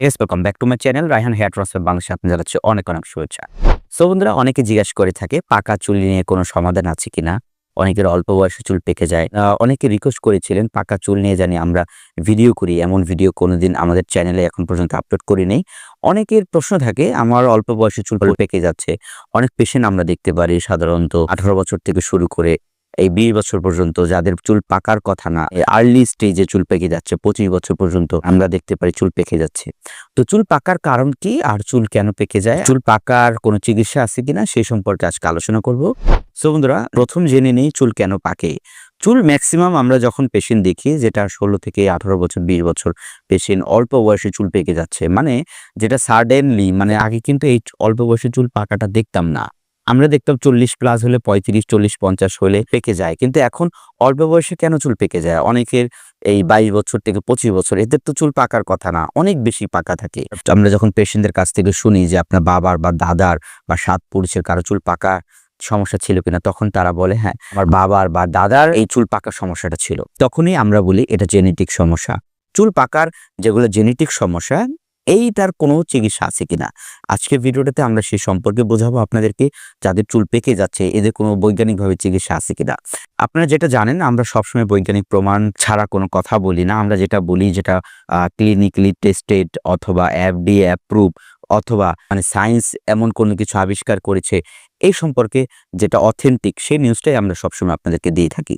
Yes welcome back to my channel Raihan hair transfer বাংলাদেশে আপনি জানাচ্ছি অনেক অনেক শুভেচ্ছা। সো বন্ধুরা, অনেকে জিজ্ঞাসা করে থাকে, পাকা চুল নিয়ে কোনো সমাধান আছে কিনা? অনেকের অল্প বয়সে চুল পেকে যায়। অনেকে রিকোয়েস্ট করেছিলেন, পাকা চুল নিয়ে জানি আমরা ভিডিও করি, এমন ভিডিও কোনোদিন আমাদের চ্যানেলে এখন পর্যন্ত আপলোড করি নেই। অনেকের প্রশ্ন থাকে, আমার অল্প বয়সে চুল পেকে যাচ্ছে। অনেক পেশেন্ট আমরা দেখতে পারি, সাধারণত আঠারো বছর থেকে শুরু করে এই বিশ বছর পর্যন্ত যাদের চুল পাকার কথা না আর্লি স্টেজে চুল পেকে যাচ্ছে, পঁচিশ বছর পর্যন্ত আমরা দেখতে পারি চুল পেকে যাচ্ছে। তো চুল পাকার কারণ কি আর চুল কেন পেকে যায়? চুল পাকার কোনো চিকিৎসা আছে কিনা সেই সম্পর্কে আজকে আলোচনা করব। সো বন্ধুরা, প্রথম জেনে নেই চুল কেন পাকে। চুল ম্যাক্সিমাম আমরা যখন পেশেন্ট দেখি, যেটা ষোলো থেকে আঠারো বছর, বিশ বছর পেশেন্ট অল্প বয়সে চুল পেকে যাচ্ছে মানে যেটা সাডেনলি মানে আগে কিন্তু এই অল্প বয়সে চুল পাকাটা দেখতাম না। আমরা দেখতাম চল্লিশ প্লাস হলে পঁয়ত্রিশ, চল্লিশ, পঞ্চাশ হলে পেকে যায়। কিন্তু এখন অল্প বয়সে কেন চুল পেকে যায়? অনেকের এই বাইশ বছর থেকে পঁচিশ বছর, এদের তো চুল পাকার কথা না, অনেক বেশি পাকা থাকে। আমরা যখন পেশেন্টদের কাছ থেকে শুনি যে আপনার বাবার বা দাদার বা সাত পুরুষের কারও চুল পাকা সমস্যা ছিল কিনা, তখন তারা বলে হ্যাঁ আমার বাবার বা দাদার এই চুল পাকার সমস্যাটা ছিল। তখনই আমরা বলি, এটা জেনেটিক সমস্যা। চুল পাকার যেগুলো জেনেটিক সমস্যা এইটার কোনো চিকিৎসা আছে কিনা? আজকে ভিডিওটাতে আমরা সেই সম্পর্কে বোঝাবো আপনাদেরকে যাদের চুল পেকে যাচ্ছে, এদের কোনো বৈজ্ঞানিকভাবে চিকিৎসা আছে কিনা? আপনারা যেটা জানেন, আমরা সবসময় বৈজ্ঞানিক প্রমাণ ছাড়া কোনো কথা বলি না। আমরা যেটা বলি, যেটা ক্লিনিকলি টেস্টেড অথবা এফডিএ অ্যাপ্রুভ অথবা মানে সায়েন্স এমন কোনো কিছু আবিষ্কার করেছে, এই সম্পর্কে যেটা অথেন্টিক সেই নিউজটাই আমরা সবসময় আপনাদেরকে দিয়ে থাকি।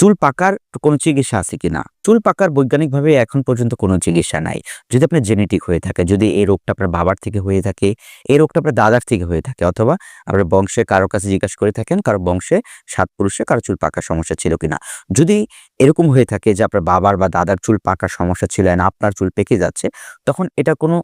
চুল পাকার কোনো চিকিৎসা আছে কি না চুল পাকার বৈজ্ঞানিকভাবে এখন পর্যন্ত কোনো চিকিৎসা নাই। যদি আপনার জেনেটিক হয়ে থাকে, যদি এই রোগটা আপনার বাবার থেকে হয়ে থাকে, এই রোগটা আপনার দাদার থেকে হয়ে থাকে, অথবা আপনার বংশে কারও কাছে জিজ্ঞাসা করে থাকেন, কারও বংশে সাত পুরুষে কারও চুল পাকার সমস্যা ছিল কিনা। যদি এরকম হয়ে থাকে যে আপনার বাবার বা দাদার চুল পাকার সমস্যা ছিল না আপনার চুল পেকে যাচ্ছে, তখন এটা কোনো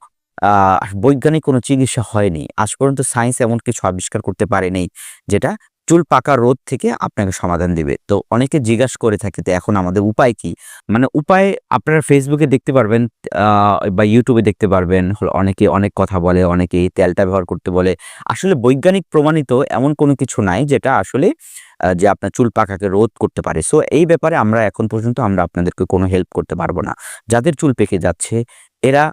বৈজ্ঞানিক কোনো চিকিৎসা হয়নি। আজ পর্যন্ত সায়েন্স এমন কিছু আবিষ্কার করতে পারেনি, যেটা চুল পাকা রোধ থেকে আপনাকে সমাধান দিবে। তো অনেকে জিজ্ঞাসা করে থাকে, তো এখন আমাদের উপায় কি? মানে উপায় আপনারা ফেসবুকে দেখতে পারবেন বা ইউটিউবে দেখতে পারবেন। অনেকে অনেক কথা বলে, অনেকে এই তেলটা ব্যবহার করতে বলে। আসলে বৈজ্ঞানিক প্রমাণিত এমন কোনো কিছু নাই, যেটা আসলে যে আপনার চুল পাকাকে রোধ করতে পারে। সো এই ব্যাপারে আমরা এখন পর্যন্ত আমরা আপনাদেরকে কোনো হেল্প করতে পারব না। যাদের চুল পেকে যাচ্ছে, এরা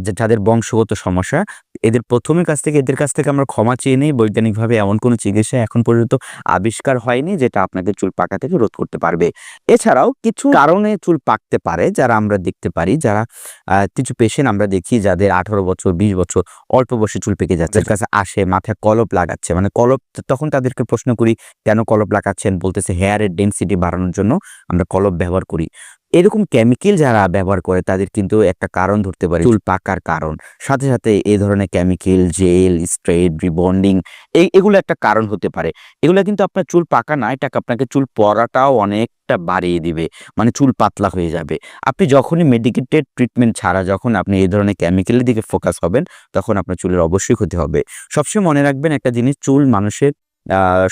যে যাদের বংশগত সমস্যা এদের প্রথমে কাছ থেকে এদের কাছ থেকে আমরা ক্ষমা চেয়ে নেই। বৈজ্ঞানিকভাবে এমন কোনো চিকিৎসা এখন পর্যন্ত আবিষ্কার হয়নি যেটা আপনাকে চুল পাকা থেকে রোধ করতে পারবে। এছাড়াও কিছু কারণে চুল পাকতে পারে যারা আমরা দেখতে পারি যারা আহ, কিছু পেশেন্ট আমরা দেখি যাদের আঠারো বছর বিশ বছর অল্প বয়সে চুল পেকে যাচ্ছে। কাছে আসে মাথায় কলপ লাগাচ্ছে। মানে কলপ তখন তাদেরকে প্রশ্ন করি কেন কলপ লাগাচ্ছেন? বলতেছে হেয়ারের ডেন্সিটি বাড়ানোর জন্য আমরা কলপ ব্যবহার করি। এরকম কেমিক্যাল যারা ব্যবহার করে, তাদের কিন্তু একটা কারণ ধরতে পারে। চুল পাকার কারণ, সাথে সাথে এই ধরনের কেমিক্যাল জেল স্ট্রেট রিবন্ডিং এই, এগুলো একটা কারণ হতে পারে। এগুলো কিন্তু আপনার চুল পাকা না এটা আপনাকে চুল পড়াটাও অনেকটা বাড়িয়ে দিবে মানে চুল পাতলা হয়ে যাবে। আপনি যখনই মেডিকেটেড ট্রিটমেন্ট ছাড়া যখন আপনি এই ধরনের কেমিক্যালের দিকে ফোকাস হবেন, তখন আপনার চুলের অবশ্যই ক্ষতি হবে। সবসময় মনে রাখবেন একটা জিনিস, চুল মানুষের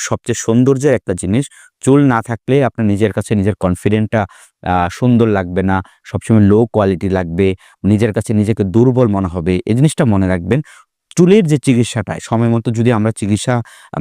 সবচেয়ে সৌন্দর্যের একটা জিনিস। চুল না থাকলে আপনার নিজের কাছে নিজের কনফিডেন্টটা সুন্দর লাগবে না। সবসময় লো কোয়ালিটি লাগবে। নিজের কাছে নিজেকে দুর্বল মনে হবে। এই জিনিসটা মনে রাখবেন। চুলের যে চিকিৎসাটা, সময় মতো যদি আমরা চিকিৎসা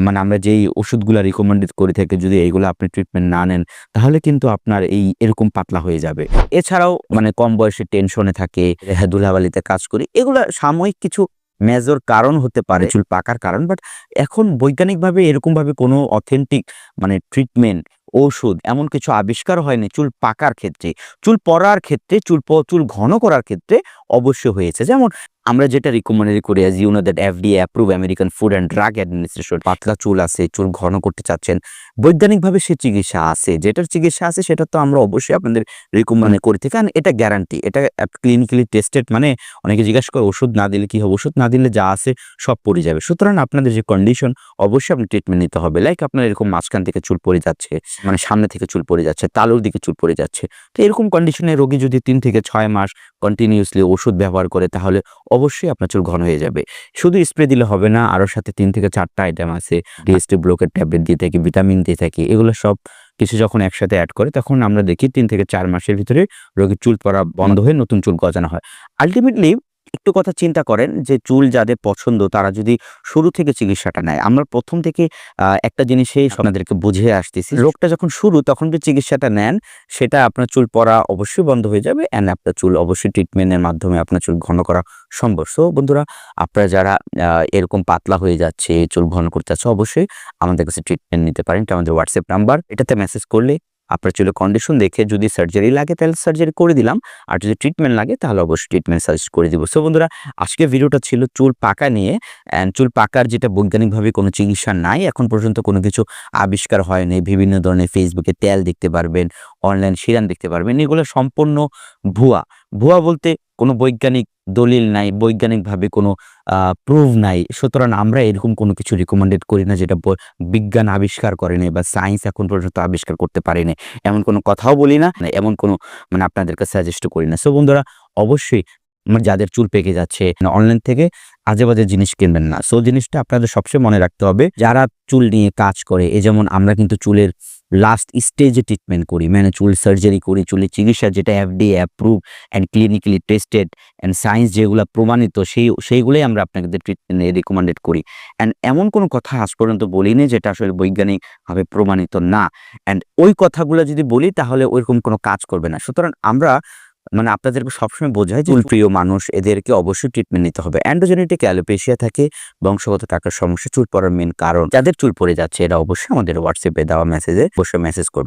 মানে আমরা যেই ওষুধগুলো রিকমেন্ডেড করে থাকি, যদি এইগুলো আপনি ট্রিটমেন্ট না নেন, তাহলে কিন্তু আপনার এই এরকম পাতলা হয়ে যাবে। এছাড়াও মানে কম বয়সে টেনশনে থাকে হ্যাঁ ধুলাবালিতে কাজ করি, এগুলো সাময়িক কিছু মেজর কারণ হতে পারে চুল পাকার কারণ বাট এখন বৈজ্ঞানিকভাবে এরকমভাবে কোনো অথেন্টিক মানে ট্রিটমেন্ট ওষুধ, এমন কিছু আবিষ্কার হয়নি চুল পাকার ক্ষেত্রে। চুল পড়ার ক্ষেত্রে, চুল চুল ঘন করার ক্ষেত্রে অবশ্যই হয়েছে। যেমন আমরা যেটা রিকমেন্ড করি as you know that FDA approve American food and drug administration পাতলা চুল আছে, চুল ঘন করতে চাচ্ছেন। বৈজ্ঞানিকভাবে সে চিকিৎসা আছে। যেটার চিকিৎসা আছে সেটা তো আমরা অবশ্যই আপনাদের রিকমেন্ড করে থাকি, কারণ এটা গ্যারান্টি এটা ক্লিনিক্যালি টেস্টেড মানে অনেকে জিজ্ঞাসা করে, ওষুধ না দিলে কী হবে? ওষুধ না দিলে যা আছে সব পড়ে যাবে। সুতরাং আপনাদের যে কন্ডিশন অবশ্যই আপনি ট্রিটমেন্ট নিতে হবে। লাইক আপনার এরকম মাঝখান থেকে চুল পড়ে যাচ্ছে। মানে সামনে থেকে চুল পড়ে যাচ্ছে, তালুর দিকে চুল পড়ে যাচ্ছে। তো এরকম কন্ডিশনে রোগী যদি তিন থেকে ছয় মাস কন্টিনিউসলি ওষুধ ব্যবহার করে, তাহলে অবশ্যই আপনার চুল ঘন হয়ে যাবে। শুধু স্প্রে দিলে হবে না আরও সাথে তিন থেকে চারটা আইটেম আছে ডিএসটি ব্লকের ট্যাবলেট দিয়ে থাকি ভিটামিন দিয়ে থাকি, এগুলো সব কিছু যখন একসাথে অ্যাড করে, তখন আমরা দেখি তিন থেকে চার মাসের ভিতরে রোগীর চুল পড়া বন্ধ হয়ে নতুন চুল গজানো হয়। আলটিমেটলি একটু কথা চিন্তা করেন যে চুল যাদের পছন্দ তারা যদি শুরু থেকে চিকিৎসাটা নেয়। আমরা প্রথম থেকে একটা জিনিসেই আপনাদেরকে বুঝিয়ে আসতেছি রোগটা যখন শুরু তখন যে চিকিৎসাটা নেন সেটা আপনার চুল পড়া অবশ্যই বন্ধ হয়ে যাবে অ্যান্ড আপনার চুল অবশ্যই ট্রিটমেন্টের মাধ্যমে আপনার চুল ঘন করা সম্ভব। সো বন্ধুরা আপনারা যারা এরকম পাতলা হয়ে যাচ্ছে চুল ঘন করতে চাচ্ছে অবশ্যই আমাদের কাছে ট্রিটমেন্ট নিতে পারেন। এটা আমাদের হোয়াটসঅ্যাপ নাম্বার এটাতে মেসেজ করলে আপনার চুলের কন্ডিশন দেখে যদি সার্জারি লাগে তাহলে সার্জারি করে দিলাম। আর যদি ট্রিটমেন্ট লাগে তাহলে অবশ্যই ট্রিটমেন্ট সাজেস্ট করে দিব। সো বন্ধুরা, আজকে ভিডিওটা ছিল চুল পাকা নিয়ে অ্যান্ড চুল পাকার যেটা বৈজ্ঞানিকভাবে কোনো চিকিৎসা নাই, এখন পর্যন্ত কোনো কিছু আবিষ্কার হয়নি। বিভিন্ন ধরনের ফেসবুকে তেল দেখতে পারবেন অনলাইন সিরান দেখতে পারবেন, এগুলো সম্পূর্ণ ভুয়া। ভুয়া বলতে কোনো বৈজ্ঞানিক দলিল নাই, বৈজ্ঞানিকভাবে কোনো প্রুভ নাই। সুতরাং আমরা এরকম কোনো কিছু রিকমেন্ডেড করি না যেটা বিজ্ঞান আবিষ্কার করেনি বা সায়েন্স এখন পর্যন্ত আবিষ্কার করতে পারেনি এমন কোনো কথাও বলি না, এমন কোনো মানে আপনাদেরকে সাজেস্ট করি না। সো বন্ধুরা, অবশ্যই মানে যাদের চুল পেকে যাচ্ছে অনলাইন থেকে আজে বাজে জিনিস কিনবেন না। সো জিনিসটা আপনাদের সবসময় মনে রাখতে হবে, যারা চুল নিয়ে কাজ করে, এ যেমন আমরা কিন্তু চুলের লাস্ট স্টেজে ট্রিটমেন্ট করি। মানে চুল সার্জারি করি, চুলের চিকিৎসা যেটা FD approve and clinically tested and science যেগুলো প্রমাণিত, সেই, সেইগুলোই আমরা আপনাদের ট্রিটমেন্ট রিকমেন্ডেড করি। অ্যান্ড এমন কোনো কথা আজ পর্যন্ত বলিনি যেটা আসলে বৈজ্ঞানিকভাবে প্রমাণিত না। অ্যান্ড ওই কথাগুলো যদি বলি তাহলে ওইরকম কোনো কাজ করবে না। সুতরাং আমরা মানে আপনাদেরকে সবসময় বোঝায় যে প্রিয় মানুষ এদেরকে অবশ্যই ট্রিটমেন্ট নিতে হবে। অ্যান্ডোজেনেটিক অ্যালোপেশিয়া থাকে বংশগত টাকার সমস্যা চুল পড়ার মেন কারণ যাদের চুল পড়ে যাচ্ছে এরা অবশ্যই আমাদের হোয়াটসঅ্যাপে দেওয়া মেসেজে অবশ্যই মেসেজ করবেন।